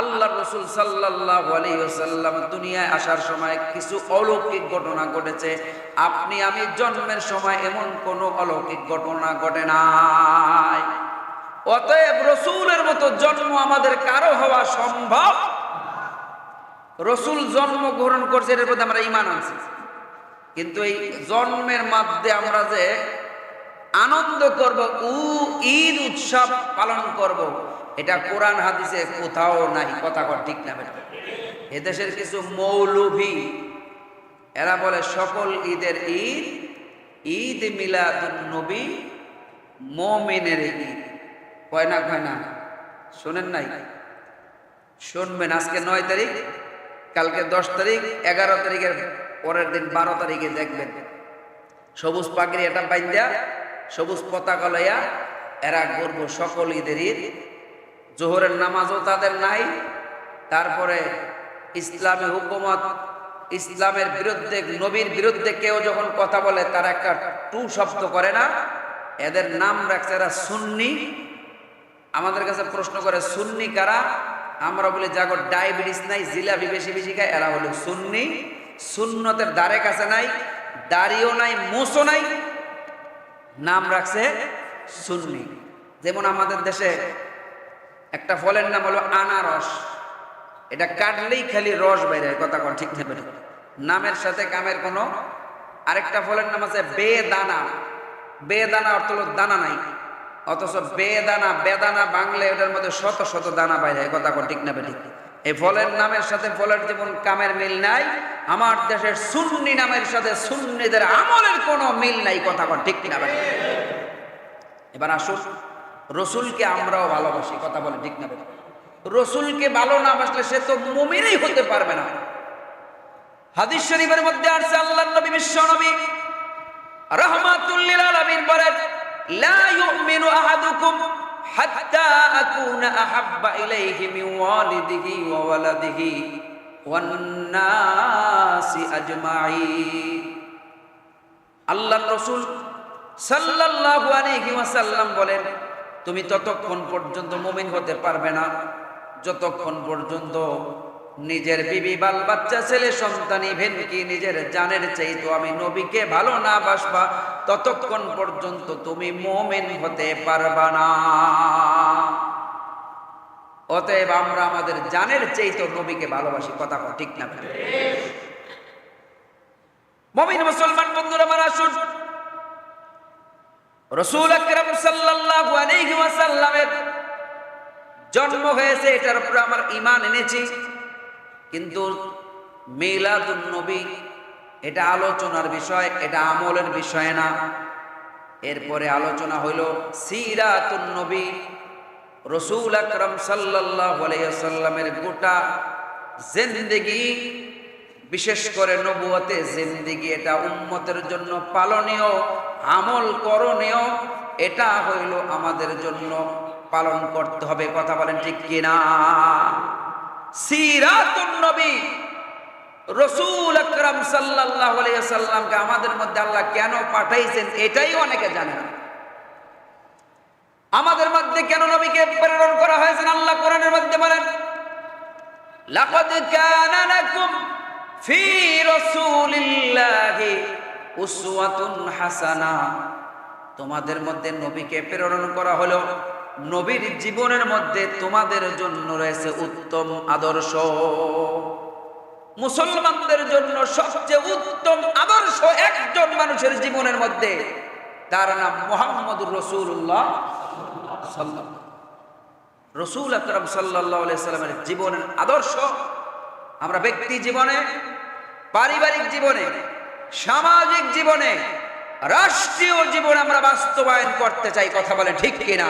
আল্লাহ রসুল সাল্লাহ আলাইসাল্লাম দুনিয়ায় আসার সময় কিছু অলৌকিক ঘটনা ঘটেছে। আপনি আমি জন্মের সময় এমন কোনো অলৌকিক ঘটনা ঘটে নাই। অতএব রসুলের মতো জন্ম আমাদের কারও হওয়া সম্ভব? রসুল জন্ম গ্রহণ করছে এর প্রতি আমরা ইমান আনছি। কিন্তু এই জন্মের মধ্যে আমরা যে আনন্দ করব, উ ঈদ উৎসব পালন করব এটা কোরআন হাদিসে কোথাও নাই, কথা কর, ঠিক না এদেশের কিছু মৌলভি, এরা বলে সকল ঈদের ঈদ ঈদ মিলাদুন নবী, মমিনের ঈদ। কয় না কয় না? শোনেন নাই? শুনবেন, আজকে নয় তারিখ, কালকে দশ তারিখ, এগারো তারিখের পরের দিন বারো তারিখে দেখবেন। সবুজ পাখির এটা বাইন্দা, সবুজ পতাকা লইয়া এরা করব সকল ঈদের ঈদ। জোহরের নামাজও তাদের নাই। তারপরে ইসলামী হুকুমত, ইসলামের বিরুদ্ধে, নবীর বিরুদ্ধে কেউ যখন কথা বলে, তারা একটা টু শব্দ করে না। এদের নাম রাখছে এরা সুন্নি। আমাদের কাছে প্রশ্ন করে, সুন্নি কারা? আমরা বলি যাগো ডায়াবেটিস নাই, জিলাপি বেশি বেশি খায়, এরা হলো সুন্নি। সুন্নতের দ্বারে কাছে নাই, দাড়িও নাই মোসও নাই, নাম রাখছে সুন্নি। যেমন আমাদের দেশে একটা ফলের নাম হলো আনারস। এটা কাটলেই খালি রস বাইরে কথা কন, ঠিক নেবে নামের সাথে কামের কোনো আরেকটা ফলের নাম আছে বেদানা। বেদানা অর্থ হলো দানা নাই। অথচ বেদানা বেদানা বাংলা এটার মধ্যে শত শত দানা বাইরে কথা কন, ঠিক নেবে ঠিক এই ফলের নামের সাথে ফলের যেমন কামের মিল নাই, আমার দেশের সুন্নি নামের সাথে সুন্নিদের আমলের কোনো মিল নাই, কথা কন, ঠিক না বেটা এবার আসুন। রসুলকে আমরাও ভালোবাসি, কথা বলে ঠিক না রসুলকে ভালো না বাসলে সে তো মুমিনই হতে পারবে না। হাদিস শরীফের মধ্যে আসছে আল্লাহ নবী, বিশ্ব নবী, রহমাতুল্লিল আলামিন বলেন লা ইউমিনু আহাদুকুম হাত্তা আকুনা আহাব্বা ইলাইহি মিন ওয়ালিদিহি ওয়া ওয়ালাদিহি ওয়ান নাসি আজমাইন। আল্লাহর রাসূল সাল্লাল্লাহু আলাইহি ওয়াসাল্লাম বলেন তুমি ততক্ষণ পর্যন্ত মুমিন হতে পারবে না। যতক্ষণ পর্যন্ত নিজের বিবি বাল বাচ্চা ছেলে, সন্তান ইভেন কি নিজের জানের চাই তো আমি নবীকে ভালো না বাসবা, ততক্ষণ পর্যন্ত তুমি মোমেন হতে পারবা না। অতএব আমরা আমাদের জানের চেয়ে তো নবীকে ভালোবাসি, কথা ঠিক না। মমিন মুসলমান বন্ধুরা আমার আসুন রসুল আকরাম সাল্লাল্লাহু আলাইহি ওয়াসাল্লামের জন্ম হয়েছে, এটার উপরে আমার ঈমান এনেছি। কিন্তু মিলাদুন নবী, এটা আলোচনার বিষয়, এটা আমলের বিষয় না। এরপরে আলোচনা হইল সিরাতুন নবী, রসুল আকরাম সাল্লাল্লাহু আলাইহি ওয়াসাল্লামের গোটা জিন্দেগি বিশেষ করে নবুয়তে জিন্দিগি, এটা উম্মতের জন্য পালনীয়, আমল করণীয়, এটা হইল আমাদের জন্য পালন করতে হবে। কথা বলেন ঠিক কিনা? সিরাতুন নবী, রসুল আকরাম সাল্লাল্লাহু আলাইহি সাল্লামকে আমাদের মধ্যে আল্লাহ কেন পাঠাইছেন এটাই অনেকে জানে না। আমাদের মধ্যে কেন নবীকে প্রেরণ করা হয়েছে আল্লাহ কোরআনের মধ্যে বলেন, লাকাদ কানা লাকুম ফি রাসূলিল্লাহি উসওয়াতুন হাসানা। তোমাদের মধ্যে নবীকে প্রেরণ করা হলো। নবীর জীবনের মধ্যে তোমাদের জন্য রয়েছে উত্তম আদর্শ। মুসলমানদের জন্য সবচেয়ে উত্তম আদর্শ একজন মানুষের জীবনের মধ্যে। তার নাম মোহাম্মদুর রসুল্লাহ রসুল আকরম সাল্লাহ সাল্লামের জীবনের আদর্শ। আমরা ব্যক্তি জীবনে পারিবারিক জীবনে সামাজিক জীবনে রাষ্ট্রীয় জীবনে আমরা বাস্তবায়ন করতে চাই কথা বলে ঠিক কিনা?